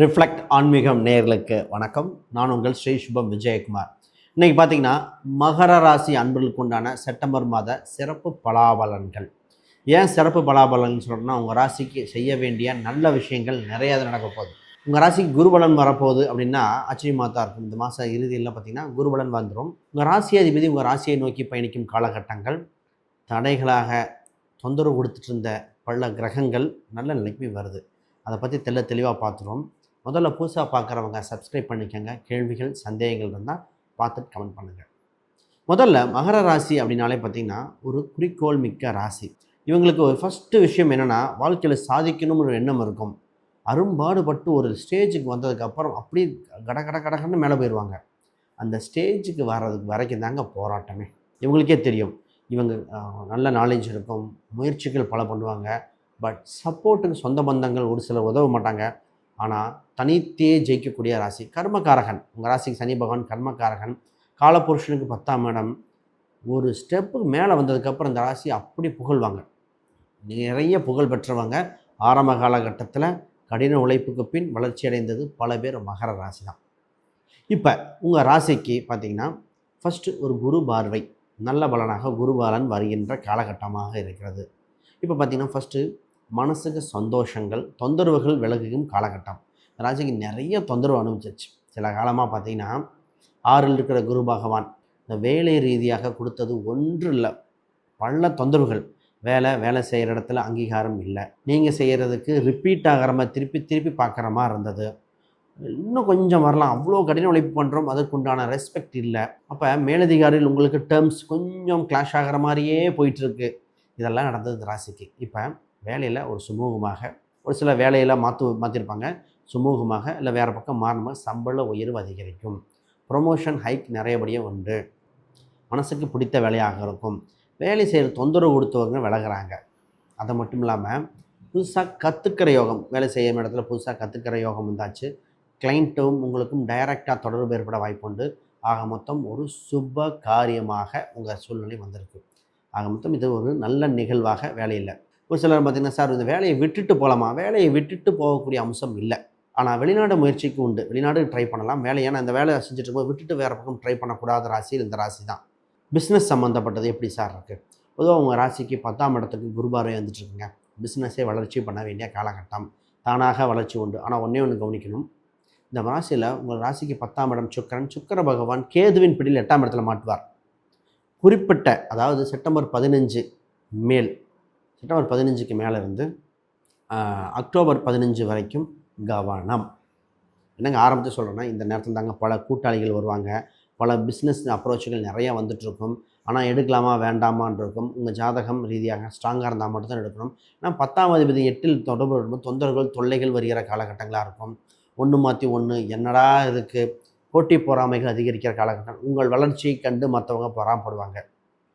Reflect ஆன்மீகம் நேயர்களுக்கு வணக்கம். நான் உங்கள் ஸ்ரீ சுபம் விஜயகுமார். இன்றைக்கி பார்த்தீங்கன்னா மகர ராசி அன்பர்களுக்கு உண்டான செப்டம்பர் மாத சிறப்பு பலாபலன்கள். ஏன் சிறப்பு பலாபலன் சொல்கிறேன்னா உங்கள் ராசிக்கு செய்ய வேண்டிய நல்ல விஷயங்கள் நிறைய நடக்க போகுது. உங்கள் ராசிக்கு குருபலன் வரப்போகுது அப்படின்னா ஆச்சரியமாக தான் இருக்கும். இந்த மாத இறுதியில் பார்த்திங்கன்னா குருபலன் வந்துடும் உங்கள் ராசி அதிபதி உங்கள் ராசியை நோக்கி பயணிக்கும் காலகட்டங்கள் தடைகளாக தொந்தரவு கொடுத்துட்டு இருந்த பல கிரகங்கள் நல்ல நிலைக்கு வருது. அதை பற்றி தெள்ள தெளிவாக பார்த்துருவோம் முதல்ல புதுசாக பார்க்குறவங்க சப்ஸ்கிரைப் பண்ணிக்கோங்க. கேள்விகள் சந்தேகங்கள் இருந்தால் பார்த்துட்டு கமெண்ட் பண்ணுங்கள் முதல்ல மகர ராசி அப்படின்னாலே பார்த்திங்கன்னா ஒரு குறிக்கோள் மிக்க ராசி. இவங்களுக்கு ஒரு ஃபஸ்ட்டு விஷயம் என்னென்னா வாழ்க்கையில் சாதிக்கணும்னு ஒரு எண்ணம் இருக்கும். அரும்பாடுபட்டு ஒரு ஸ்டேஜுக்கு வந்ததுக்கப்புறம் அப்படியே கட கட கடகன்னு மேலே போயிடுவாங்க அந்த ஸ்டேஜுக்கு வர்றதுக்கு வரைக்கும் தாங்க போராட்டமே. இவங்களுக்கே தெரியும். இவங்க நல்ல நாலேஜ் இருக்கும். முயற்சிகள் பல பண்ணுவாங்க. பட் சப்போர்ட்டுக்கு சொந்த பந்தங்கள் ஒரு சிலர் உதவ மாட்டாங்க. ஆனால் தனித்தே ஜெயிக்கக்கூடிய ராசி கர்மகாரகன் உங்கள் ராசிக்கு சனி பகவான் கர்மகாரகன் காலபுருஷனுக்கு பத்தாம் இடம். ஒரு ஸ்டெப்புக்கு மேலே வந்ததுக்கப்புறம் இந்த ராசி அப்படி புகழ்வாங்க. நிறைய புகழ் பெற்றவங்க. ஆரம்ப காலகட்டத்தில் கடின உழைப்புக்கு பின் வளர்ச்சி அடைந்தது பல பேர் மகர ராசி தான் இப்போ உங்கள் ராசிக்கு பார்த்தீங்கன்னா ஃபஸ்ட்டு ஒரு குரு பார்வை. நல்ல பலனாக குருபாலன் வருகின்ற காலகட்டமாக இருக்கிறது. இப்போ பார்த்திங்கன்னா ஃபஸ்ட்டு மனசுக்கு சந்தோஷங்கள் தொந்தரவுகள் விலகுகும் காலகட்டம். ராசிக்கு நிறைய தொந்தரவு அனுபவிச்சிச்சு சில காலமாக பார்த்தீங்கன்னா ஆறில் இருக்கிற குரு பகவான் இந்த வேலை ரீதியாக கொடுத்தது ஒன்று இல்லை. பல தொந்தரவுகள். வேலை வேலை செய்கிற இடத்துல அங்கீகாரம் இல்லை. நீங்கள் செய்கிறதுக்கு ரிப்பீட் ஆகிற மாதிரி திருப்பி திருப்பி பார்க்குற மாதிரி இருந்தது. இன்னும் கொஞ்சம் வரலாம். அவ்வளோ கடின உழைப்பு பண்ணுறோம் அதற்குண்டான ரெஸ்பெக்ட் இல்லை. அப்போ மேலதிகாரிகள் உங்களுக்கு டேர்ம்ஸ் கொஞ்சம் கிளாஷ் ஆகிற மாதிரியே போயிட்டுருக்கு இதெல்லாம் நடந்தது ராசிக்கு. இப்போ வேலையில் ஒரு சுமூகமாக ஒரு சில வேலையெல்லாம் மாற்று மாற்றிருப்பாங்க சுமூகமாக இல்லை வேறு பக்கம் மாறும்போது சம்பள உயர்வு அதிகரிக்கும். ப்ரொமோஷன் ஹைக் நிறையபடியாக உண்டு. மனசுக்கு பிடித்த வேலையாக இருக்கும். வேலை செய்கிற தொந்தரவு கொடுத்தவங்க விலகிறாங்க. அது மட்டும் இல்லாமல் புதுசாக கற்றுக்கிற யோகம் வேலை செய்யும் இடத்துல புதுசாக கற்றுக்கிற யோகம் வந்தாச்சு. கிளைண்ட்டும் உங்களுக்கும் டைரெக்டாக தொடர்பு ஏற்பட வாய்ப்புண்டு ஆக மொத்தம் ஒரு சுப காரியமாக உங்கள் சூழ்நிலை வந்திருக்கு. ஆக மொத்தம் இது ஒரு நல்ல நிகழ்வாக வேலையில் ஒரு சிலர் பார்த்தீங்கன்னா சார் இந்த வேலையை விட்டுட்டு போகலாமா? வேலையை விட்டுட்டு போகக்கூடிய அம்சம் இல்லை. ஆனால் வெளிநாடு முயற்சிக்கு உண்டு. வெளிநாடு ட்ரை பண்ணலாம். வேலை ஏன்னா இந்த வேலையை செஞ்சுட்டு இருக்கும்போது விட்டுட்டு வேறு பக்கம் ட்ரை பண்ணக்கூடாத ராசி இந்த ராசி தான். பிஸ்னஸ் சம்மந்தப்பட்டது எப்படி சார் இருக்குது பொதுவாக உங்கள் ராசிக்கு பத்தாம் இடத்துக்கு குருபார்வை வந்துட்டுருக்குங்க பிஸ்னஸே வளர்ச்சி பண்ண வேண்டிய காலகட்டம். தானாக வளர்ச்சி உண்டு. ஆனால் ஒன்றே ஒன்று கவனிக்கணும். இந்த ராசியில் உங்கள் ராசிக்கு பத்தாம் இடம் சுக்கரன். சுக்கர பகவான் கேதுவின் பிடியில் எட்டாம் இடத்துல மாட்டுவார். குறிப்பிட்ட அதாவது செப்டம்பர் பதினஞ்சு மேல் செப்டம்பர் பதினஞ்சுக்கு மேலே இருந்து அக்டோபர் பதினஞ்சு வரைக்கும் கவனம். என்னங்க ஆரம்பத்தில் சொல்கிறேன்னா இந்த நேரத்தில் தாங்க பல கூட்டாளிகள் வருவாங்க. பல பிஸ்னஸ் அப்ரோச்சுகள் நிறையா வந்துட்டுருக்கும். ஆனால் எடுக்கலாமா வேண்டாமான்னு இருக்கும் உங்கள் ஜாதகம் ரீதியாக ஸ்ட்ராங்காக இருந்தால் மட்டும்தான் எடுக்கணும். ஏன்னா பத்தாம் அதிபதி எட்டில் தொடர்பு வரும்போது தொந்தரவுகள் தொல்லைகள் வருகிற காலகட்டங்களாக இருக்கும். ஒன்று மாற்றி ஒன்று என்னடா இருக்குது போட்டி பொறாமைகள் அதிகரிக்கிற காலகட்டம். உங்கள் வளர்ச்சியை கண்டு மற்றவங்க பொறாமப்படுவாங்க.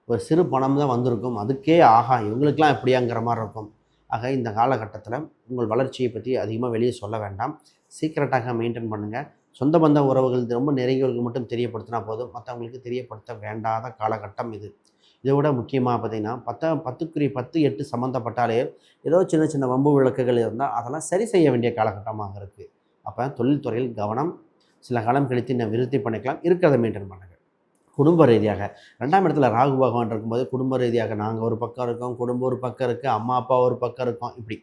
ஒரு சிறு பணம் தான் வந்திருக்கும். அதுக்கே ஆஹா இவங்களுக்கெல்லாம் எப்படியாங்கிற மாதிரி இருக்கும். ஆக இந்த காலகட்டத்தில் உங்கள் வளர்ச்சியை பற்றி அதிகமாக வெளியே சொல்ல வேண்டாம். சீக்கிரட்டாக மெயின்டைன் பண்ணுங்கள் சொந்த பந்த உறவுகள் ரொம்ப நெருங்கியவர்களுக்கு மட்டும் தெரியப்படுத்தினா போதும். மற்றவங்களுக்கு தெரியப்படுத்த வேண்டாத காலகட்டம் இது. இதை விட முக்கியமாக பார்த்தீங்கன்னா பத்த பத்துக்குரிய பத்து எட்டு சம்மந்தப்பட்டாலே ஏதோ சின்ன சின்ன வம்பு விளக்குகள் இருந்தால் அதெல்லாம் சரி செய்ய வேண்டிய காலகட்டமாக இருக்குது அப்போ தொழில்துறையில் கவனம் சில காலம் கழித்து நான் விருத்தி பண்ணிக்கலாம். இருக்கிறத மெயின்டைன் பண்ணுங்கள் குடும்ப ரீதியாக. ரெண்டாம் இடத்துல ராகு பகவான் இருக்கும்போது குடும்ப ரீதியாக நாங்கள் ஒரு பக்கம் இருக்கோம் குடும்பம் ஒரு பக்கம் இருக்குது அம்மா அப்பா ஒரு பக்கம் இருக்கோம் இப்படி.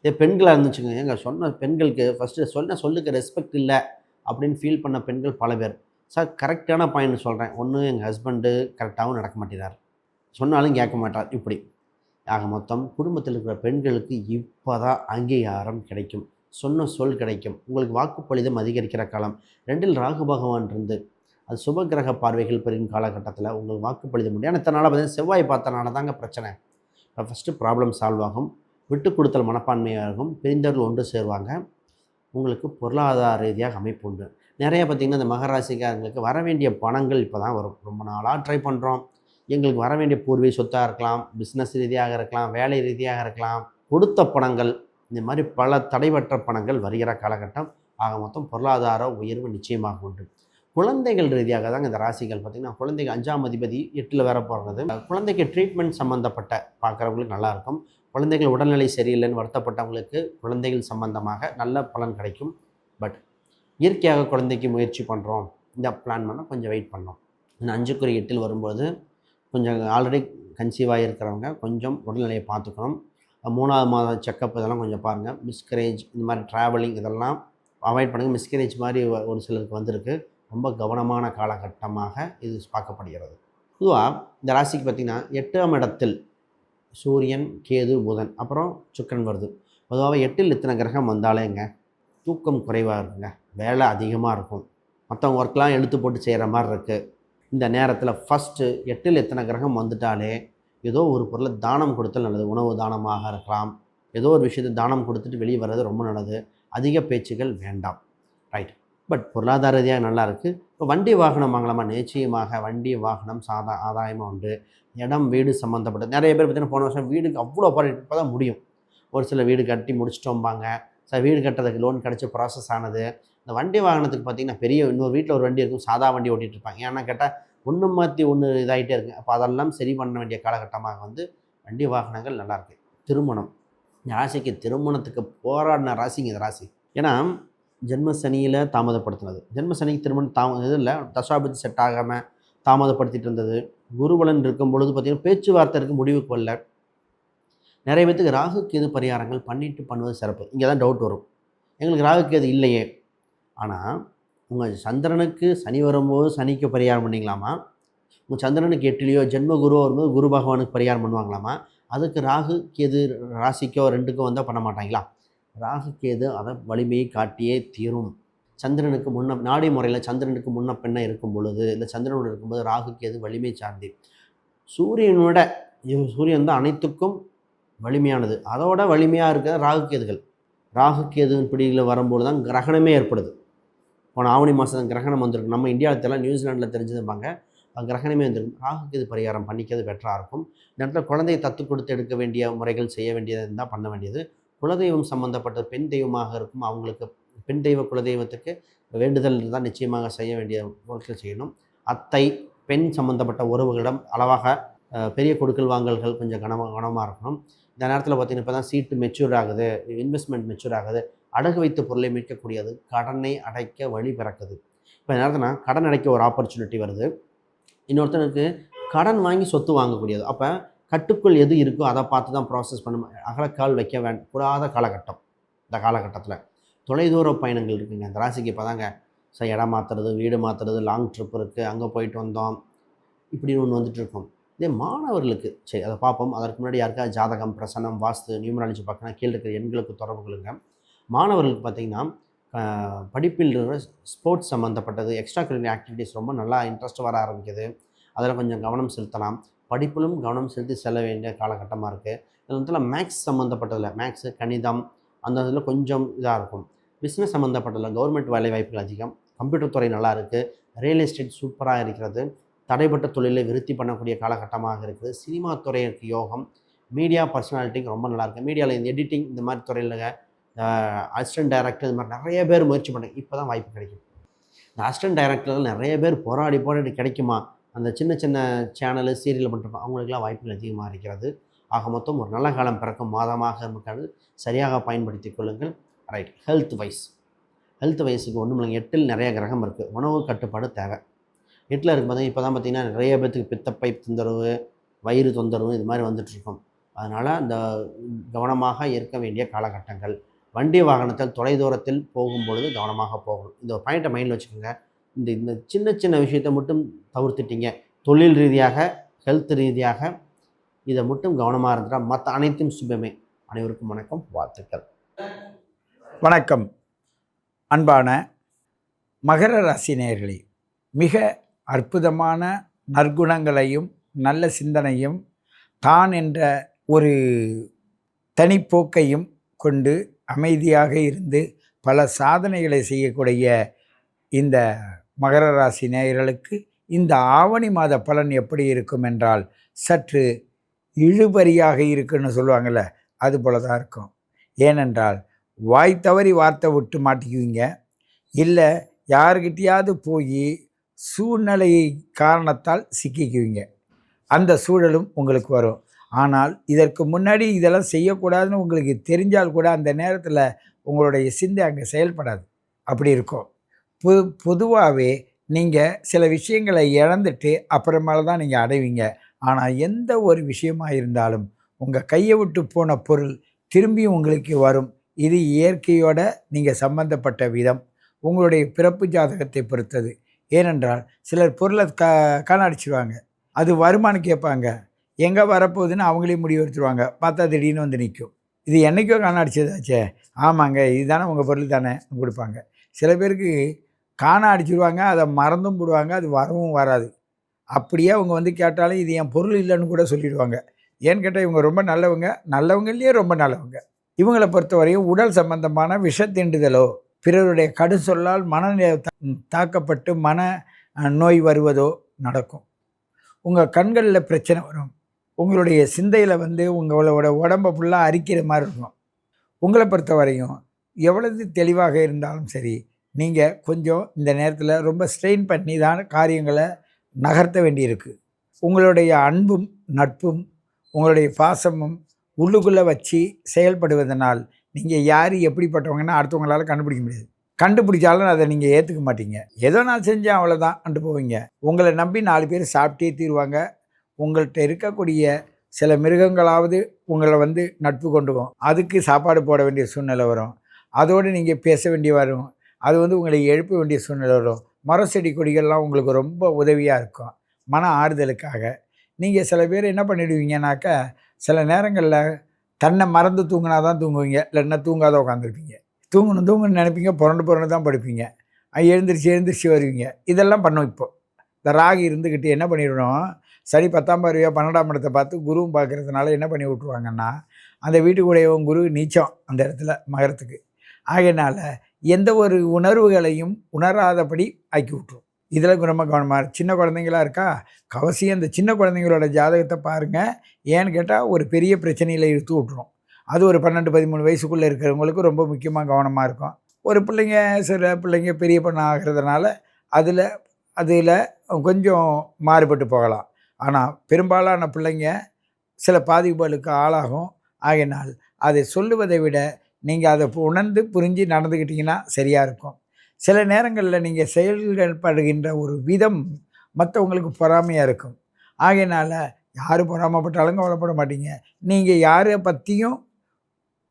இதே பெண்களாக இருந்துச்சுங்க எங்கள் சொன்ன பெண்களுக்கு ஃபஸ்ட்டு சொன்ன சொல்லுக்கு ரெஸ்பெக்ட் இல்லை அப்படின்னு ஃபீல் பண்ண பெண்கள் பல பேர். சார் கரெக்டான பாயிண்ட் சொல்கிறேன் ஒன்று எங்கள் ஹஸ்பண்டு கரெக்டாகவும் நடக்க மாட்டேறார். சொன்னாலும் கேட்க மாட்டார் இப்படி. ஆக மொத்தம் குடும்பத்தில் இருக்கிற பெண்களுக்கு இப்போ தான் அங்கீகாரம் கிடைக்கும். சொன்ன சொல் கிடைக்கும். உங்களுக்கு வாக்குப்பளிதம் அதிகரிக்கிற காலம். ரெண்டில் ராகு பகவான் இருந்து அது சுபகிரக பார்வைகள் பெறும் காலகட்டத்தில் உங்களுக்கு வாக்குப்பளித முடியும். ஆனால் இத்தனை பார்த்தீங்கன்னா செவ்வாய் பார்த்தனால தாங்க பிரச்சனை. இப்போ ஃபஸ்ட்டு ப்ராப்ளம் சால்வ் ஆகும். விட்டு கொடுத்தல் மனப்பான்மையாக இருக்கும். பிரிந்தவர்கள் ஒன்று சேருவாங்க. உங்களுக்கு பொருளாதார ரீதியாக அமைப்பு உண்டு. நிறைய பார்த்திங்கன்னா இந்த மகராசிக்காரங்களுக்கு வர வேண்டிய பணங்கள் இப்போ தான் வரும். ரொம்ப நாளாக ட்ரை பண்ணுறோம் எங்களுக்கு வர வேண்டிய பூர்வீக சொத்தாக இருக்கலாம் பிஸ்னஸ் ரீதியாக இருக்கலாம் வேலை ரீதியாக இருக்கலாம். கொடுத்த பணங்கள் இந்த மாதிரி பல தடைபற்ற பணங்கள் வருகிற காலகட்டம். ஆக மொத்தம் பொருளாதார உயர்வு நிச்சயமாக உண்டு. குழந்தைகள் ரீதியாக தாங்க இந்த ராசிகள் பார்த்திங்கன்னா குழந்தைகள் அஞ்சாம் அதிபதி எட்டில் வேற போகிறது குழந்தைக்கு ட்ரீட்மெண்ட் சம்மந்தப்பட்ட பார்க்குறவங்களுக்கு நல்லாயிருக்கும் குழந்தைகள் உடல்நிலை சரியில்லைன்னு வருத்தப்பட்டவங்களுக்கு குழந்தைகள் சம்பந்தமாக நல்ல பலன் கிடைக்கும். பட் இயற்கையாக குழந்தைக்கு முயற்சி பண்ணுறோம் இந்த பிளான் பண்ணால் கொஞ்சம் வெயிட் பண்ணோம். இந்த அஞ்சுக்குறி எட்டில் வரும்போது கொஞ்சம் ஆல்ரெடி கன்சீவாக இருக்கிறவங்க கொஞ்சம் உடல்நிலையை பார்த்துக்கணும். மூணாவது மாதம் செக்கப் இதெல்லாம் கொஞ்சம் பாருங்கள் மிஸ்கரேஜ் இந்த மாதிரி ட்ராவலிங் இதெல்லாம் அவாய்ட் பண்ணுங்கள் மிஸ்கரேஜ் மாதிரி ஒரு சிலருக்கு வந்திருக்கு. ரொம்ப கவனமான காலகட்டமாக இது பார்க்கப்படுகிறது. பொதுவாக இந்த ராசிக்கு பார்த்திங்கன்னா எட்டாம் இடத்தில் சூரியன் கேது புதன் அப்புறம் சுக்கரன் வருது. பொதுவாக எட்டில் இத்தனை கிரகம் வந்தாலேங்க தூக்கம் குறைவாக இருக்குங்க வேலை அதிகமாக இருக்கும். மற்றவங்க ஒர்க்லாம் இழுத்து போட்டு செய்கிற மாதிரி இருக்குது இந்த நேரத்தில் ஃபஸ்ட்டு எட்டில் எத்தனை கிரகம் வந்துட்டாலே ஏதோ ஒரு பொருளை தானம் கொடுத்தல் நல்லது உணவு தானமாக இருக்கலாம். ஏதோ ஒரு விஷயத்தை தானம் கொடுத்துட்டு வெளியே வர்றது ரொம்ப நல்லது. அதிக பேச்சுகள் வேண்டாம். ரைட் பட் பொருளாதார ரீதியாக நல்லா இருக்குது இப்போ வண்டி வாகனம் வாங்கலாமா? நிச்சயமாக வண்டி வாகனம் சாதா ஆதாயமாக உண்டு. இடம் வீடு சம்மந்தப்பட்ட நிறைய பேர் பார்த்தீங்கன்னா போன வருஷம் வீடுக்கு அவ்வளோ போராட்டம் இப்போ தான் முடியும். ஒரு சில வீடு கட்டி முடிச்சிட்டோம்பாங்க. சார் வீடு கட்டுறதுக்கு லோன் கிடச்சி ப்ராசஸ் ஆனது. இந்த வண்டி வாகனத்துக்கு பார்த்தீங்கன்னா பெரிய இன்னொரு வீட்டில் ஒரு வண்டி இருக்கும். சாதா வண்டி ஓட்டிகிட்டு இருப்பாங்க ஏன்னா கேட்டால் ஒன்று மாற்றி ஒன்று இதாகிட்டே இருக்குது அப்போ அதெல்லாம் சரி பண்ண வேண்டிய காலகட்டமாக வந்து வண்டி வாகனங்கள் நல்லாயிருக்கு திருமணம். ராசிக்கு திருமணத்துக்கு போராடின ராசிங்க இந்த ராசி. ஏன்னா ஜென்ம சனியில் தாமதப்படுத்தினது. ஜென்ம சனிக்கு திருமணம் தாம இது இல்லை தசாபதி செட் ஆகாமல் தாமதப்படுத்திட்டு இருந்தது. குருபலன் இருக்கும் பொழுது பார்த்திங்கன்னா பேச்சுவார்த்தைக்கு முடிவுக்கு வரல. நிறைய பேத்துக்கு ராகு கேது பரிகாரங்கள் பண்ணிட்டு பண்ணுவது சிறப்பு. இங்கே தான் டவுட் வரும். எங்களுக்கு ராகு கேது இல்லையே. ஆனால் உங்கள் சந்திரனுக்கு சனி வரும்போது சனிக்கு பரிகாரம் பண்ணிங்களாமா? உங்கள் சந்திரனுக்கு எட்டுலேயோ ஜென்ம குரு வரும்போது குரு பகவானுக்கு பரிகாரம் பண்ணுவாங்களாமா? அதுக்கு ராகு கேது ராசிக்கோ ரெண்டுக்கோ வந்தால் பண்ண மாட்டாங்களா? ராகு கேது அதை வலிமையை காட்டியே தீரும். சந்திரனுக்கு முன்ன நாடி முறையில் சந்திரனுக்கு முன்ன பெண்ணை இருக்கும் பொழுது இல்லை சந்திரனோடு இருக்கும்போது ராகு கேது வலிமை சார்ந்து. சூரியனோட சூரியன் தான் அனைத்துக்கும் வலிமையானது. அதோட வலிமையாக இருக்கிற ராகு கேதுகள் ராகு கேதுவின் பிடியில் வரும்போது தான் கிரகணமே ஏற்படுது. போன ஆவணி மாதம் கிரகணம் வந்திருக்கு. நம்ம இந்தியாவில் தெரியல நியூசிலாண்டில் தெரிஞ்சிருப்பாங்க அது கிரகணமே வந்திருக்கும் ராகு கேது பரிகாரம் பண்ணிக்கிறது பெட்டராக இருக்கும். இந்த இடத்துல குழந்தையை தத்து கொடுத்து எடுக்க வேண்டிய முறைகள் செய்ய வேண்டியது இருந்தால் பண்ண வேண்டியது. குலதெய்வம் சம்மந்தப்பட்ட பெண் தெய்வமாக இருக்கும். அவங்களுக்கு பெண் தெய்வ குலதெய்வத்துக்கு வேண்டுதல் தான் நிச்சயமாக செய்ய வேண்டிய பொருட்கள் செய்யணும். அத்தை பெண் சம்மந்தப்பட்ட உறவுகளிடம் அளவாக பெரிய கொடுக்கல் வாங்கல்கள் கொஞ்சம் கனமாக கனமாக இருக்கணும். இந்த நேரத்தில் பார்த்தீங்கன்னா இப்போ தான் சீட்டு மெச்சூர் ஆகுது இன்வெஸ்ட்மெண்ட் மெச்சூர் ஆகுது. அடகு வைத்த பொருளை மீட்கக்கூடியது கடனை அடைக்க வழி பிறக்குது. இப்போ நேரத்தில் கடன் அடைக்க ஒரு ஆப்பர்ச்சுனிட்டி வருது. இன்னொருத்தனுக்கு கடன் வாங்கி சொத்து வாங்கக்கூடியது. அப்போ கட்டுக்குள் எது இருக்கோ அதை பார்த்து தான் ப்ராசஸ் பண்ண அகலக்கால் வைக்க வேண்ட கூடாத காலகட்டம். இந்த காலகட்டத்தில் தொலைதூர பயணங்கள் இருக்குங்க. இந்த ராசிக்கு இப்போ தாங்க சார் இடம் மாற்றுறது வீடு மாற்றுறது லாங் ட்ரிப் இருக்குது அங்கே போயிட்டு வந்தோம் இப்படின்னு ஒன்று வந்துட்டுருக்கோம் இதே மாணவர்களுக்கு சரி அதை பார்ப்போம். அதற்கு முன்னாடி யாருக்கா ஜாதகம் பிரசனம் வாஸ்து நியூமராலஜி பார்க்கணும் கீழே இருக்கிற எண்களுக்கு தொடர்பு கொள்ளுங்க. மாணவர்களுக்கு பார்த்தீங்கன்னா படிப்பில் இருக்கிற ஸ்போர்ட்ஸ் சம்மந்தப்பட்டது எக்ஸ்ட்ரா கரிக்குலர் ஆக்டிவிட்டீஸ் ரொம்ப நல்லா இன்ட்ரெஸ்ட் வர ஆரம்பிக்குது. அதில் கொஞ்சம் கவனம் செலுத்தலாம். படிப்பிலும் கவனம் செலுத்தி செல்ல வேண்டிய காலகட்டமாக இருக்குது இதில் வந்து மேக்ஸ் சம்மந்தப்பட்டதில் மேக்ஸு கணிதம் அந்த இதில் கொஞ்சம் இதாக இருக்கும். பிஸ்னஸ் சம்மந்தப்பட்டதில் கவர்மெண்ட் வேலை வாய்ப்புகள் அதிகம். கம்ப்யூட்டர் துறை நல்லா இருக்குது ரியல் எஸ்டேட் சூப்பராக இருக்கிறது. தடைப்பட்ட தொழிலை விருத்தி பண்ணக்கூடிய காலகட்டமாக இருக்குது. சினிமா துறையிற்கு யோகம். மீடியா பர்சனாலிட்டிக்கு ரொம்ப நல்லாயிருக்கு மீடியாவில் இந்த எடிட்டிங் இந்த மாதிரி துறையில் அசிஸ்டன்ட் டைரக்டர் இது மாதிரி நிறைய பேர் முயற்சி பண்ணுறாங்க இப்போ தான் வாய்ப்பு கிடைக்கும் இந்த அசிஸ்டன்ட் டைரக்டர்கள் நிறைய பேர் போராடி போராடி கிடைக்குமா? அந்த சின்ன சின்ன சேனலு சீரியல் பண்ணுறப்ப அவங்களுக்குலாம் வாய்ப்புகள் அதிகமாக இருக்கிறது. ஆக மொத்தம் ஒரு நல்ல காலம் பிறக்கும் மாதமாக இருக்காது சரியாக பயன்படுத்தி கொள்ளுங்கள். ரைட் ஹெல்த் வைஸ் ஹெல்த் வைஸுக்கு ஒன்றும் இல்லைங்க. எட்டில் நிறைய கிரகம் இருக்குது உணவு கட்டுப்பாடு தேவை. எட்டில் இருக்கும் போது இப்போ தான் பார்த்திங்கன்னா நிறைய பேர்த்துக்கு பித்தப்பை தொந்தரவு வயிறு தொந்தரவு இது மாதிரி வந்துட்டுருக்கும் அதனால் அந்த கவனமாக இருக்க வேண்டிய காலகட்டங்கள். வண்டி வாகனத்தில் தொலைதூரத்தில் போகும் பொழுது கவனமாக போகணும். இந்த பாயிண்ட்டை மைண்டில் வச்சுக்கோங்க. இந்த இந்த சின்ன சின்ன விஷயத்தை மட்டும் தவிர்த்துட்டீங்க. தொழில் ரீதியாக ஹெல்த் ரீதியாக இதை மட்டும் கவனமாக இருந்தால் மற்ற அனைத்தும் சுபமே. அனைவருக்கும் வணக்கம். வாழ்த்துக்கள். வணக்கம். அன்பான மகர ராசினியர்களே மிக அற்புதமான நற்குணங்களையும் நல்ல சிந்தனையும் தான் என்ற ஒரு தனிப்போக்கையும் கொண்டு அமைதியாக இருந்து பல சாதனைகளை செய்யக்கூடிய இந்த மகர ராசி நேயர்களுக்கு இந்த ஆவணி மாத பலன் எப்படி இருக்கும் என்றால் சற்று இழுபறியாக இருக்குன்னு சொல்லுவாங்கள்ல அது போல தான் இருக்கும். ஏனென்றால் வாய் தவறி வார்த்தை விட்டு மாட்டிக்குவீங்க. இல்லை யாருக்கிட்டையாவது போய் சூழ்நிலை காரணத்தால் சிக்கிக்குவீங்க. அந்த சூழலும் உங்களுக்கு வரும். ஆனால் இதற்கு முன்னாடி இதெல்லாம் செய்யக்கூடாதுன்னு உங்களுக்கு தெரிஞ்சால் கூட அந்த நேரத்தில் உங்களுடைய சிந்தை அங்கே செயல்படாது. அப்படி இருக்கும். பொ பொதுவாகவே நீங்கள் சில விஷயங்களை இழந்துட்டு அப்புறமேல தான் நீங்கள் அடைவீங்க. ஆனால் எந்த ஒரு விஷயமாக இருந்தாலும் உங்கள் கையை விட்டு போன பொருள் திரும்பி உங்களுக்கு வரும். இது இயற்கையோட நீங்கள் சம்பந்தப்பட்ட விதம். உங்களுடைய பிறப்பு ஜாதகத்தை பொறுத்தது. ஏனென்றால் சிலர் பொருளை க காணடிச்சிருவாங்க. அது வருமானு கேட்பாங்க. எங்கே வரப்போகுதுன்னு அவங்களே முடிவு எடுத்துருவாங்க. பார்த்தா திடீர்னு வந்து நிற்கும். இது என்றைக்கோ காணடிச்சதாச்சே. ஆமாங்க இதுதானே உங்கள் பொருள் தானே கொடுப்பாங்க. சில பேருக்கு காண அடிச்சிருவாங்க அதை மறந்தும் போடுவாங்க அது வரவும் வராது. அப்படியே அவங்க வந்து கேட்டாலும் இது என் பொருள் இல்லைன்னு கூட சொல்லிடுவாங்க. ஏன்னு கேட்டால் இவங்க ரொம்ப நல்லவங்க நல்லவங்கள்லேயே ரொம்ப நல்லவங்க. இவங்களை பொறுத்தவரையும் உடல் சம்பந்தமான விஷத்திண்டுதலோ பிறருடைய கடு சொல்லால் மன தாக்கப்பட்டு மன நோய் வருவதோ நடக்கும். உங்கள் கண்களில் பிரச்சனை வரும். உங்களுடைய சிந்தையில் வந்து உங்களோட உடம்பை ஃபுல்லாக அரிக்கிற மாதிரி இருக்கும். உங்களை பொறுத்த வரையும் எவ்வளவு தெளிவாக இருந்தாலும் சரி நீங்கள் கொஞ்சம் இந்த நேரத்தில் ரொம்ப ஸ்ட்ரெயின் பண்ணி தான் காரியங்களை நகர்த்த வேண்டியிருக்கு. உங்களுடைய அன்பும் நட்பும் உங்களுடைய பாசமும் உள்ளுக்குள்ளே வச்சு செயல்படுவதனால் நீங்கள் யார் எப்படிப்பட்டவங்கன்னா அடுத்தவங்களால் கண்டுபிடிக்க முடியாது. கண்டுபிடிச்சாலும் அதை நீங்கள் ஏற்றுக்க மாட்டீங்க. ஏதோ நான் செஞ்சேன் அவ்வளோதான் அண்டு போவீங்க. உங்களை நம்பி நாலு பேர் சாப்பிட்டே தீருவாங்க. உங்கள்கிட்ட இருக்கக்கூடிய சில மிருகங்களாவது உங்களை வந்து நட்பு கொண்டு போகும் அதுக்கு சாப்பாடு போட வேண்டிய சூழ்நிலை வரும். அதோடு நீங்கள் பேச வேண்டிய வரும். அது வந்து உங்களை எழுப்ப வேண்டிய சூழ்நிலை வரும். மரம் செடி கொடிகள்லாம் உங்களுக்கு ரொம்ப உதவியாக இருக்கும். மன ஆறுதலுக்காக. நீங்கள் சில பேர் என்ன பண்ணிடுவீங்கனாக்கா சில நேரங்களில் தன்னை மறந்து தூங்கினா தான் தூங்குவீங்க. இல்லைன்னா தூங்காத உட்காந்துருப்பீங்க. தூங்கணும் தூங்கணும்னு நினைப்பீங்க. புரண்டு புரண்டு தான் படுப்பீங்க. எழுந்திரிச்சு எழுந்திரிச்சு வருவீங்க. இதெல்லாம் பண்ணும் இப்போ. இந்த ராகி இருந்துக்கிட்டு என்ன பண்ணிடணும்? சரி பத்தாம் பார்வையாக பன்னெண்டாம் இடத்தை பார்த்து குருவும் பார்க்கறதுனால என்ன பண்ணி விட்ருவாங்கன்னா அந்த வீட்டுக்குடையவன் குரு நீச்சம் அந்த இடத்துல மகரத்துக்கு. ஆகையினால எந்த ஒரு உணர்வுகளையும் உணராதபடி ஆக்கி விட்ரும் இதில் ரொம்ப கவனமாக சின்ன குழந்தைங்களா இருக்கா? கவசியம் அந்த சின்ன குழந்தைங்களோட ஜாதகத்தை பாருங்கள் ஏன்னு கேட்டால் ஒரு பெரிய பிரச்சனையில் இழுத்து விட்ரும் அது ஒரு பன்னெண்டு பதிமூணு வயசுக்குள்ளே இருக்கிறவங்களுக்கு ரொம்ப முக்கியமாக கவனமாக இருக்கும். ஒரு பிள்ளைங்க சில பிள்ளைங்க பெரிய பொண்ணு ஆகிறதுனால அதில் அதில் கொஞ்சம் மாறுபட்டு போகலாம். ஆனால் பெரும்பாலான பிள்ளைங்க சில பாதிப்புகளுக்கு ஆளாகும். ஆகினால் அதை சொல்லுவதை விட நீங்கள் அதை உணர்ந்து புரிஞ்சு நடந்துக்கிட்டிங்கன்னா சரியாக இருக்கும். சில நேரங்களில் நீங்கள் செயல்படுகின்ற ஒரு விதம் மற்றவங்களுக்கு பொறாமையாக இருக்கும். ஆகையினால் யார் பொறாமப்பட்டாலும் கவலைப்பட மாட்டீங்க. நீங்கள் யாரை பற்றியும்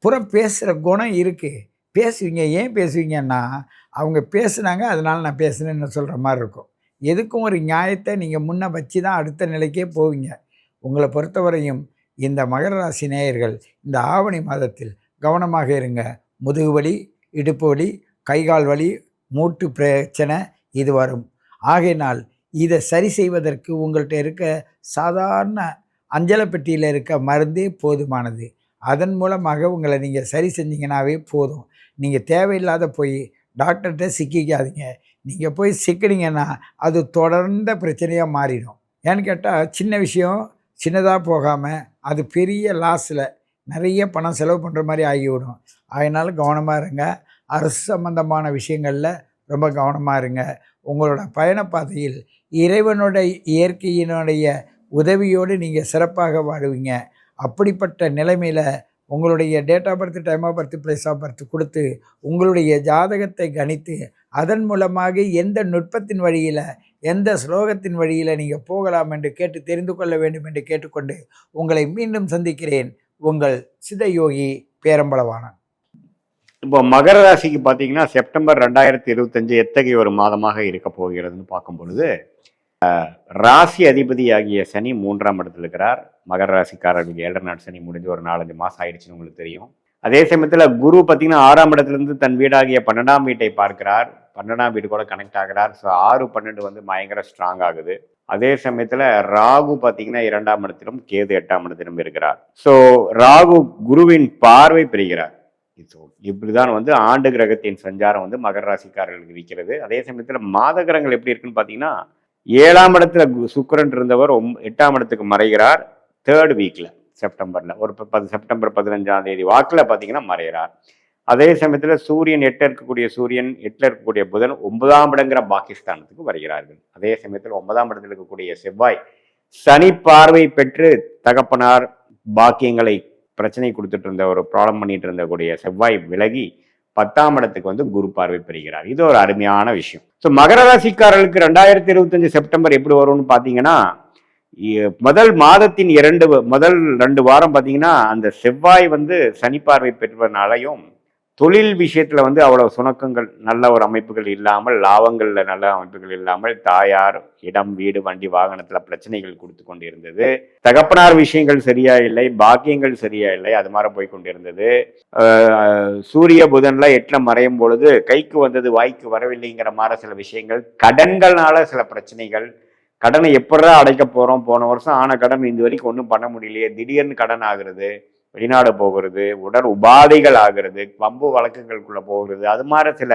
புற பேசுகிற குணம் இருக்குது பேசுவீங்க ஏன் பேசுவீங்கன்னா அவங்க பேசுனாங்க அதனால் நான் பேசுனேன்னு சொல்கிற மாதிரி இருக்கும். எதுக்கும் ஒரு நியாயத்தை நீங்கள் முன்ன வச்சு தான் அடுத்த நிலைக்கே போவீங்க. உங்களை பொறுத்தவரையும் இந்த மகர ராசி நேயர்கள் இந்த ஆவணி மாதத்தில் கவனமாக இருங்க. முதுகு வலி இடுப்பு வலி கைகால் வலி மூட்டு பிரச்சனை இது வரும். ஆகையினால் இதை சரி செய்வதற்கு உங்கள்கிட்ட இருக்க சாதாரண அஞ்சலை பெட்டியில் இருக்க மருந்தே போதுமானது. அதன் மூலமாக உங்களை நீங்கள் சரி செஞ்சீங்கன்னாவே போதும். நீங்கள் தேவையில்லாத போய் டாக்டர்கிட்ட சிக்கிக்காதீங்க. நீங்கள் போய் சிக்கினீங்கன்னா அது தொடர்ந்த பிரச்சனையாக மாறிடும். ஏன்னு கேட்டால் சின்ன விஷயம் சின்னதாக போகாமல் அது பெரிய லாஸில் நிறைய பணம் செலவு பண்ணுற மாதிரி ஆகிவிடும். அதனால் கவனமாக இருங்க. அரசு சம்பந்தமான விஷயங்களில் ரொம்ப கவனமாக இருங்க. உங்களோட பயணப்பாதையில் இறைவனுடைய இயற்கையினுடைய உதவியோடு நீங்கள் சிறப்பாக வாழுவீங்க. அப்படிப்பட்ட நிலைமையில் உங்களுடைய date of birth time of birth place of birth கொடுத்து உங்களுடைய ஜாதகத்தை கணித்து அதன் மூலமாக எந்த நுட்பத்தின் வழியில் எந்த ஸ்லோகத்தின் வழியில் நீங்கள் போகலாம் என்று கேட்டு தெரிந்து கொள்ள வேண்டும் என்று கேட்டுக்கொண்டு உங்களை மீண்டும் சந்திக்கிறேன். உங்கள் சிதயோகி பேரம்பளவானன் இப்போ மகர ராசிக்கு பார்த்தீங்கன்னா செப்டம்பர் ரெண்டாயிரத்தி இருபத்தஞ்சு எத்தகைய ஒரு மாதமாக இருக்க போகிறதுன்னு பார்க்கும் பொழுது ராசி அதிபதியாகிய சனி மூன்றாம் இடத்துல இருக்கிறார். மகர ராசிக்காரர்களுக்கு ஏழரை நாள் சனி முடிஞ்சு ஒரு நாலஞ்சு மாதம் ஆயிடுச்சுன்னு உங்களுக்கு தெரியும். அதே சமயத்தில் குரு பார்த்தீங்கன்னா ஆறாம் இடத்துலேருந்து தன் வீடாகிய பன்னெண்டாம் வீட்டை பார்க்கிறார். பன்னெண்டாம் வீடு கூட கனெக்ட் ஆகிறார். ஸோ ஆறு பன்னெண்டு வந்து பயங்கர ஸ்ட்ராங் ஆகுது. அதே சமயத்தில் ராகு பார்த்தீங்கன்னா இரண்டாம் இடத்திலும் கேது எட்டாம் இடத்திலும் இருக்கிறார். ஸோ ராகு குருவின் பார்வை பெறுகிறார். ஸோ இப்படிதான் வந்து ஆண்டு கிரகத்தின் சஞ்சாரம் வந்து மகர ராசிக்காரர்களுக்கு இருக்கிறது. அதே சமயத்தில் மாத கிரகங்கள் எப்படி இருக்குன்னு பார்த்தீங்கன்னா ஏழாம் இடத்துல சுக்கரன் இருந்தவர் ஒம்- எட்டாம் இடத்துக்கு மறைகிறார். தேர்ட் வீக்ல செப்டம்பர்ல ஒரு ப- பது செப்டம்பர் பதினஞ்சாம் தேதி வாக்கில் பார்த்தீங்கன்னா மறைகிறார். அதே சமயத்தில் சூரியன் எட்டில் இருக்கக்கூடிய சூரியன் எட்டில் இருக்கக்கூடிய புதன் ஒன்பதாம் இடங்கிற பாகிஸ்தானத்துக்கு வருகிறார்கள். அதே சமயத்தில் ஒன்பதாம் இடத்தில் இருக்கக்கூடிய செவ்வாய் சனி பார்வை பெற்று தகப்பனார் பாக்கியங்களை பிரச்சனை கொடுத்துட்டு இருந்த ஒரு ப்ராப்ளம் பண்ணிட்டு இருந்தக்கூடிய செவ்வாய் விலகி பத்தாம் இடத்துக்கு வந்து குரு பார்வை பெறுகிறார். இது ஒரு அருமையான விஷயம். ஸோ மகர ராசிக்காரர்களுக்கு ரெண்டாயிரத்தி இருபத்தஞ்சு செப்டம்பர் எப்படி வரும்னு பார்த்தீங்கன்னா முதல் மாதத்தின் இரண்டு முதல் ரெண்டு வாரம் பார்த்தீங்கன்னா அந்த செவ்வாய் வந்து சனி பார்வை பெற்றதுனாலையும் தொழில் விஷயத்தில் வந்து அவ்வளோ சுணக்கங்கள் நல்ல ஒரு அமைப்புகள் இல்லாமல் லாபங்களில் நல்ல அமைப்புகள் இல்லாமல் தாயார் இடம் வீடு வண்டி வாகனத்தில் பிரச்சனைகள் கொடுத்து கொண்டிருந்தது. தகப்பனார் விஷயங்கள் சரியா இல்லை பாக்கியங்கள் சரியா இல்லை அது மாதிரி போய் கொண்டிருந்தது. சூரிய புதன்ல எட்டில் மறையும் பொழுது கைக்கு வந்தது வாய்க்கு வரவில்லைங்கிற மாதிரி சில விஷயங்கள் கடன்கள்னால சில பிரச்சனைகள் கடனை எப்படா அடைக்க போகிறோம் போன வருஷம் ஆன கடன் இந்த வரைக்கும் ஒன்றும் பண்ண முடியலையே திடீர்னு கடன் ஆகுறது வெளிநாடு போகிறது உடல் உபாதைகள் ஆகிறது பம்பு வழக்குகளுக்குள்ளே போகிறது அது மாதிரி சில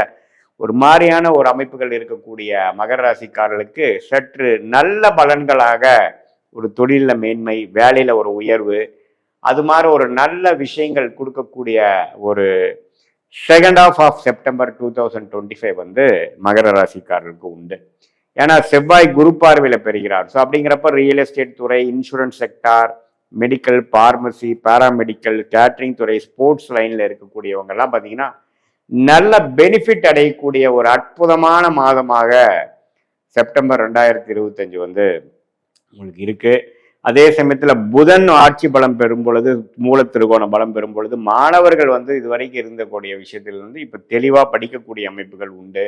ஒரு மாதிரியான ஒரு அமைப்புகள் இருக்கக்கூடிய மகர ராசிக்காரர்களுக்கு சற்று நல்ல பலன்களாக ஒரு தொழிலில் மேன்மை வேலையில் ஒரு உயர்வு அது மாதிரி ஒரு நல்ல விஷயங்கள் கொடுக்கக்கூடிய ஒரு second of of September two thousand twenty five வந்து மகர ராசிக்காரர்களுக்கு உண்டு. ஏன்னா செவ்வாய் குரு பார்வையில் பெறுகிறார். ஸோ அப்படிங்கிறப்ப ரியல் எஸ்டேட் துறை insurance sector medical pharmacy paramedical catering துறை ஸ்போர்ட்ஸ் லைனில் இருக்கக்கூடியவங்கெல்லாம் பார்த்தீங்கன்னா நல்ல பெனிஃபிட் அடையக்கூடிய ஒரு அற்புதமான மாதமாக செப்டம்பர் ரெண்டாயிரத்தி இருபத்தஞ்சு வந்து உங்களுக்கு இருக்குது அதே சமயத்தில் புதன் ஆட்சி பலம் பெறும் பொழுது மூல திருகோண பலம் பெறும் பொழுது மாணவர்கள் வந்து இதுவரைக்கும் இருந்தக்கூடிய விஷயத்திலிருந்து இப்போ தெளிவாக படிக்கக்கூடிய அமைப்புகள் உண்டு.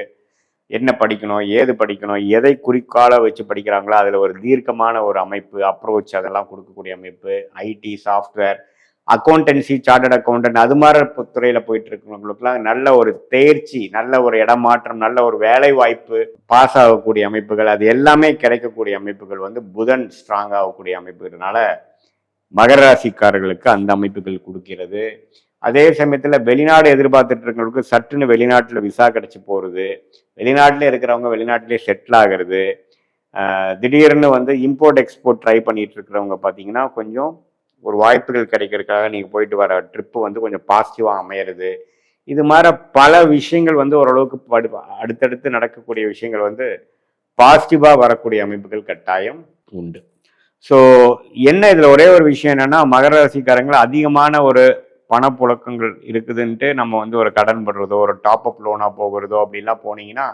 என்ன படிக்கணும் ஏது படிக்கணும் எதை குறிக்கால வச்சு படிக்கிறாங்களோ அதில் ஒரு தீர்க்கமான ஒரு அமைப்பு அப்ரோச் அதெல்லாம் கொடுக்கக்கூடிய அமைப்பு IT software accountancy chartered accountant அது மாதிரி துறையில் போயிட்டு இருக்கிறவங்களுக்குலாம் நல்ல ஒரு தேர்ச்சி நல்ல ஒரு இடமாற்றம் நல்ல ஒரு வேலை வாய்ப்பு பாஸ் ஆகக்கூடிய அமைப்புகள் அது எல்லாமே கிடைக்கக்கூடிய அமைப்புகள் வந்து புதன் ஸ்ட்ராங் ஆகக்கூடிய அமைப்புனால மகர ராசிக்காரர்களுக்கு அந்த அமைப்புகள் கொடுக்கிறது. அதே சமயத்தில் வெளிநாடு எதிர்பார்த்துட்டு இருக்கிறவங்களுக்கு சட்டுன்னு வெளிநாட்டில் விசா கிடச்சி போகிறது வெளிநாட்டில் இருக்கிறவங்க வெளிநாட்டிலே செட்டில் ஆகிறது திடீர்னு வந்து இம்போர்ட் எக்ஸ்போர்ட் ட்ரை பண்ணிட்டு இருக்கிறவங்க பார்த்தீங்கன்னா கொஞ்சம் ஒரு வாய்ப்புகள் கிடைக்கிறதுக்காக நீங்கள் போயிட்டு வர ட்ரிப்பு வந்து கொஞ்சம் பாசிட்டிவாக அமையிறது. இது மாதிரி பல விஷயங்கள் வந்து ஓரளவுக்கு படு- அடுத்தடுத்து நடக்கக்கூடிய விஷயங்கள் வந்து பாசிட்டிவாக வரக்கூடிய அமைப்புகள் கட்டாயம் உண்டு. ஸோ என்ன இதில் ஒரே ஒரு விஷயம் என்னென்னா மகர ராசிக்காரங்களை அதிகமான ஒரு பணப்புழக்கங்கள் இருக்குதுன்ட்டு நம்ம வந்து ஒரு கடன் படுறதோ ஒரு டாப் அப் லோனாக போகிறதோ அப்படிலாம் போனீங்கன்னா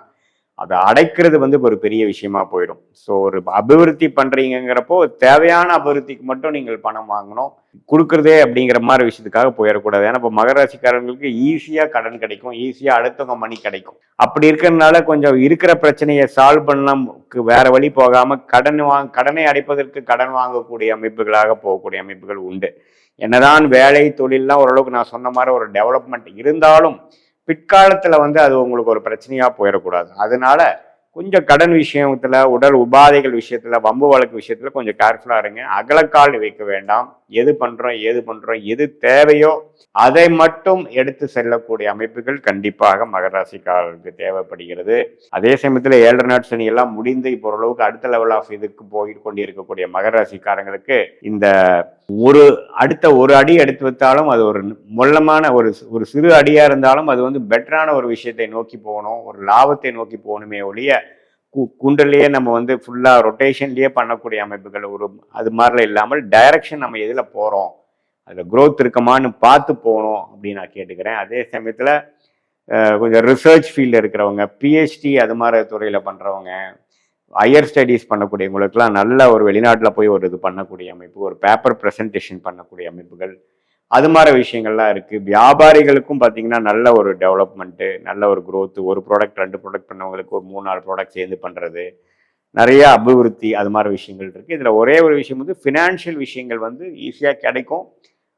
அதை அடைக்கிறது வந்து ஒரு பெரிய விஷயமா போயிடும். ஸோ ஒரு அபிவிருத்தி பண்ணுறீங்கிறப்போ தேவையான அபிவிருத்திக்கு மட்டும் நீங்கள் பணம் வாங்கணும். கொடுக்குறதே அப்படிங்கிற மாதிரி விஷயத்துக்காக போயிடக்கூடாது. ஏன்னா இப்போ மகராசிக்காரங்களுக்கு ஈஸியாக கடன் கிடைக்கும். ஈஸியாக அடுத்தவங்க மணி கிடைக்கும். அப்படி இருக்கிறதுனால கொஞ்சம் இருக்கிற பிரச்சனையை சால்வ் பண்ணக்கு வேற வழி போகாமல் கடன் வாங்க கடனை அடைப்பதற்கு கடன் வாங்கக்கூடிய அமைப்புகளாக போகக்கூடிய அமைப்புகள் உண்டு. என்னதான் வேலை தொழில்லாம் ஓரளவுக்கு நான் சொன்ன மாதிரி ஒரு டெவலப்மெண்ட் இருந்தாலும் பிற்காலத்தில் வந்து அது உங்களுக்கு ஒரு பிரச்சனையாக போயிடக்கூடாது. அதனால கொஞ்சம் கடன் விஷயத்தில் உடல் உபாதைகள் விஷயத்தில் வம்பு வழக்கு விஷயத்தில் கொஞ்சம் கேர்ஃபுல்லாக இருங்க. அகலக்கால் வைக்க வேண்டாம். எது பண்றோம் ஏது பண்றோம் எது தேவையோ அதை மட்டும் எடுத்து செல்லக்கூடிய அமைப்புகள் கண்டிப்பாக மகராசிக்காரர்களுக்கு தேவைப்படுகிறது. அதே சமயத்தில் ஏழரை நாட் சனி எல்லாம் முடிந்து இப்போ ஓரளவுக்கு அடுத்த லெவல் ஆஃப் இதுக்கு போய் கொண்டிருக்கக்கூடிய மகர ராசிக்காரங்களுக்கு இந்த ஒரு அடுத்த ஒரு அடி எடுத்து வைத்தாலும் அது ஒரு மொல்லமான ஒரு ஒரு சிறு அடியா இருந்தாலும் அது வந்து பெட்டரான ஒரு விஷயத்தை நோக்கி போகணும் ஒரு லாபத்தை நோக்கி போகணுமே ஒழிய குண்டலையே நம்ம வந்து ஃபுல்லாக ரொட்டேஷன்லேயே பண்ணக்கூடிய அமைப்புகள் ஒரு அது மாதிரிலாம் இல்லாமல் டைரக்ஷன் நம்ம எதில் போகிறோம் அதில் க்ரோத் இருக்குமான்னு பார்த்து போகணும் அப்படின்னு நான் கேட்டுக்கிறேன். அதே சமயத்தில் கொஞ்சம் ரிசர்ச் ஃபீல்டில் இருக்கிறவங்க பிஹெச்டி அது மாதிரி துறையில் பண்ணுறவங்க ஹையர் ஸ்டடீஸ் பண்ணக்கூடியவங்களுக்குலாம் நல்ல ஒரு வெளிநாட்டில் போய் ஒரு இது பண்ணக்கூடிய அமைப்பு ஒரு பேப்பர் ப்ரெசன்டேஷன் பண்ணக்கூடிய அமைப்புகள் அது மாதிரி விஷயங்கள்லாம் இருக்குது வியாபாரிகளுக்கும் பார்த்தீங்கன்னா நல்ல ஒரு டெவலப்மெண்ட்டு நல்ல ஒரு க்ரோத்து ஒரு ப்ராடக்ட் ரெண்டு ப்ராடக்ட் பண்ணவங்களுக்கு ஒரு மூணு நாலு ப்ராடக்ட் சேர்ந்து பண்ணுறது நிறைய அபிவிருத்தி அது மாதிரி விஷயங்கள் இருக்குது இதில் ஒரே ஒரு விஷயம் வந்து ஃபினான்ஷியல் விஷயங்கள் வந்து ஈஸியாக கிடைக்கும்.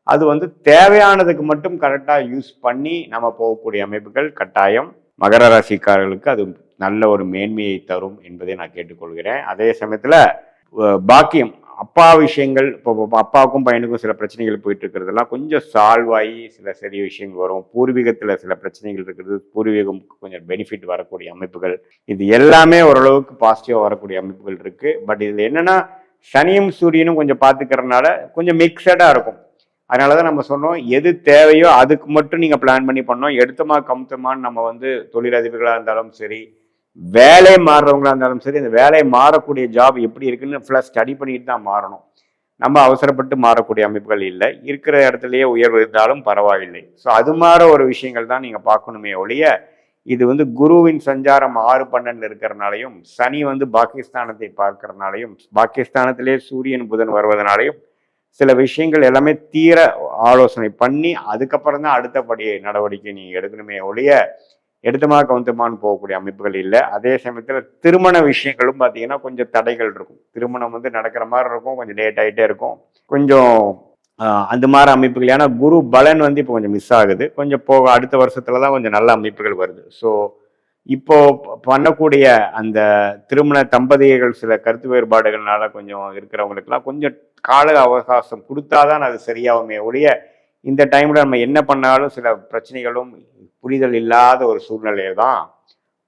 அது வந்து தேவையானதுக்கு மட்டும் கரெக்டாக யூஸ் பண்ணி நம்ம போகக்கூடிய அமைப்புகள் கட்டாயம். மகர ராசிக்காரர்களுக்கு அது நல்ல ஒரு மேன்மையை தரும் என்பதை நான் கேட்டுக்கொள்கிறேன். அதே சமயத்தில் பாக்கியம். அப்பா விஷயங்கள் இப்போ அப்பாவுக்கும் பையனுக்கும் சில பிரச்சனைகள் போயிட்டு இருக்கிறதெல்லாம் கொஞ்சம் சால்வ் ஆகி சில சரி விஷயங்கள் வரும். பூர்வீகத்தில் சில பிரச்சனைகள் இருக்கிறது பூர்வீகம் கொஞ்சம் பெனிஃபிட் வரக்கூடிய அமைப்புகள். இது எல்லாமே ஓரளவுக்கு பாசிட்டிவாக வரக்கூடிய அமைப்புகள் இருக்குது பட் இதில் என்னென்னா சனியும் சூரியனும் கொஞ்சம் பார்த்துக்கறதுனால கொஞ்சம் மிக்சடாக இருக்கும். அதனால தான் நம்ம சொன்னோம் எது தேவையோ அதுக்கு மட்டும் நீங்கள் பிளான் பண்ணி பண்ணோம் எடுத்தமா கமுத்தமான்னு நம்ம வந்து தொழிலதிபர்களாக இருந்தாலும் சரி வேலை மாறுறவங்களா இருந்தாலும் சரி இந்த வேலை மாறக்கூடிய ஜாப் எப்படி இருக்குன்னு ஃபுல்லாக ஸ்டடி பண்ணிட்டு தான் மாறணும். நம்ம அவசரப்பட்டு மாறக்கூடிய அமைப்புகள் இல்லை. இருக்கிற இடத்துலயே உயர்வு இருந்தாலும் பரவாயில்லை. ஸோ அது மாதிரி ஒரு விஷயங்கள் தான் நீங்கள் பார்க்கணுமே ஒழிய இது வந்து குருவின் சஞ்சாரம் ஆறு பன்னெண்டு இருக்கிறனாலையும் சனி வந்து பாகிஸ்தானத்தை பார்க்கறனாலையும் பாகிஸ்தானத்திலே சூரியன் புதன் வருவதனாலையும் சில விஷயங்கள் எல்லாமே தீர ஆலோசனை பண்ணி அதுக்கப்புறம் தான் அடுத்தபடி நடவடிக்கை நீங்கள் எடுக்கணுமே ஒழிய எடுத்தமா கவுந்தமான்னு போகக்கூடிய அமைப்புகள் இல்லை. அதே சமயத்தில் திருமண விஷயங்களும் பார்த்தீங்கன்னா கொஞ்சம் தடைகள் இருக்கும். திருமணம் வந்து நடக்கிற மாதிரி இருக்கும். கொஞ்சம் லேட் ஆகிட்டே இருக்கும். கொஞ்சம் அந்த மாதிரி அமைப்புகள். ஏன்னா குரு பலன் வந்து இப்போ கொஞ்சம் மிஸ் ஆகுது. கொஞ்சம் போக அடுத்த வருஷத்துல தான் கொஞ்சம் நல்ல அமைப்புகள் வருது. ஸோ இப்போ பண்ணக்கூடிய அந்த திருமண தம்பதிகள் சில கருத்து வேறுபாடுகள்னால கொஞ்சம் இருக்கிறவங்களுக்குலாம் கொஞ்சம் கால அவகாசம் கொடுத்தாதான் அது சரியாகுமே ஒழிய இந்த டைம்ல நம்ம என்ன பண்ணாலும் சில பிரச்சனைகளும் புரிதல் இல்லாத ஒரு சூழ்நிலையை தான்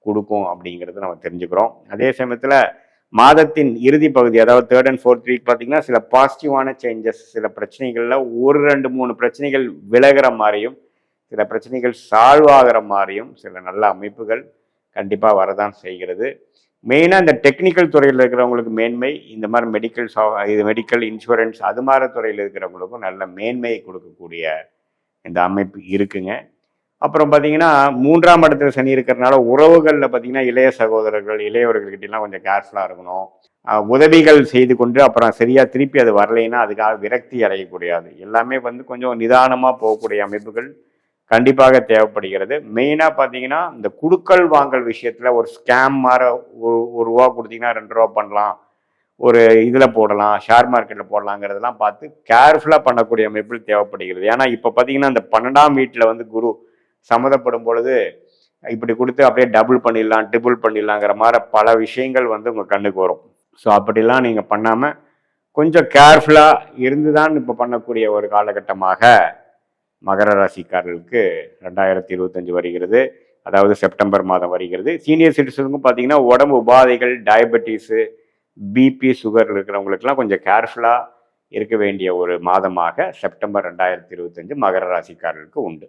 கொடுக்கும் அப்படிங்கிறது நம்ம தெரிஞ்சுக்கிறோம். அதே சமயத்தில் மாதத்தின் இறுதி பகுதி அதாவது தேர்ட் அண்ட் ஃபோர்த் வீக் பார்த்தீங்கன்னா சில பாசிட்டிவான சேஞ்சஸ் சில பிரச்சனைகளில் ஒரு ரெண்டு மூணு பிரச்சனைகள் விலகிற மாதிரியும் சில பிரச்சனைகள் சால்வ் ஆகிற மாதிரியும் சில நல்ல அமைப்புகள் கண்டிப்பாக வரதான் செய்கிறது. மெயினாக இந்த டெக்னிக்கல் துறையில் இருக்கிறவங்களுக்கு மேன்மை இந்த மாதிரி மெடிக்கல் சா இது மெடிக்கல் இன்சூரன்ஸ் அது மாதிரி துறையில் இருக்கிறவங்களுக்கும் நல்ல மேன்மையை கொடுக்கக்கூடிய இந்த அமைப்பு இருக்குங்க. அப்புறம் பார்த்தீங்கன்னா மூன்றாம் இடத்துல சனி இருக்கிறனால உறவுகளில் பார்த்தீங்கன்னா இளைய சகோதரர்கள் இளையவர்கள்கிட்டலாம் கொஞ்சம் கேர்ஃபுல்லாக இருக்கணும். உதவிகள் செய்து கொண்டு அப்புறம் சரியாக திருப்பி அது வரலைன்னா அதுக்காக விரக்தி அடையக்கூடாது எல்லாமே வந்து கொஞ்சம் நிதானமாக போகக்கூடிய அமைப்புகள் கண்டிப்பாக தேவைப்படுகிறது. மெயினாக பார்த்தீங்கன்னா இந்த குடுக்கல் வாங்கல் விஷயத்தில் ஒரு ஸ்கேம் மாதிரி ஒரு ஒரு ரூபா கொடுத்தீங்கன்னா ரெண்டு ரூபா பண்ணலாம். ஒரு இதில் போடலாம் ஷேர் மார்க்கெட்டில் போடலாங்கிறதெல்லாம் பார்த்து கேர்ஃபுல்லாக பண்ணக்கூடிய அமைப்பில் தேவைப்படுகிறது. ஏன்னா இப்போ பார்த்தீங்கன்னா இந்த பன்னெண்டாம் வீட்டில் வந்து குரு சம்மதப்படும் பொழுது இப்படி கொடுத்து அப்படியே டபுள் பண்ணிடலாம் ட்ரிபிள் பண்ணிடலாங்கிற மாதிரி பல விஷயங்கள் வந்து உங்கள் கண்ணுக்கு வரும். ஸோ அப்படிலாம் நீங்கள் பண்ணாமல் கொஞ்சம் கேர்ஃபுல்லாக இருந்து தான் இப்போ பண்ணக்கூடிய ஒரு காலகட்டமாக மகர ராசிக்காரர்களுக்கு ரெண்டாயிரத்தி இருபத்தஞ்சு வருகிறது. அதாவது செப்டம்பர் மாதம் வருகிறது. சீனியர் சிட்டிசனுக்கும் பார்த்தீங்கன்னா உடம்பு உபாதைகள் டயபெட்டிஸு பிபி சுகர் இருக்கிறவங்களுக்குலாம் கொஞ்சம் கேர்ஃபுல்லாக இருக்க வேண்டிய ஒரு மாதமாக செப்டம்பர் ரெண்டாயிரத்தி இருபத்தஞ்சு மகர ராசிக்காரர்களுக்கு உண்டு.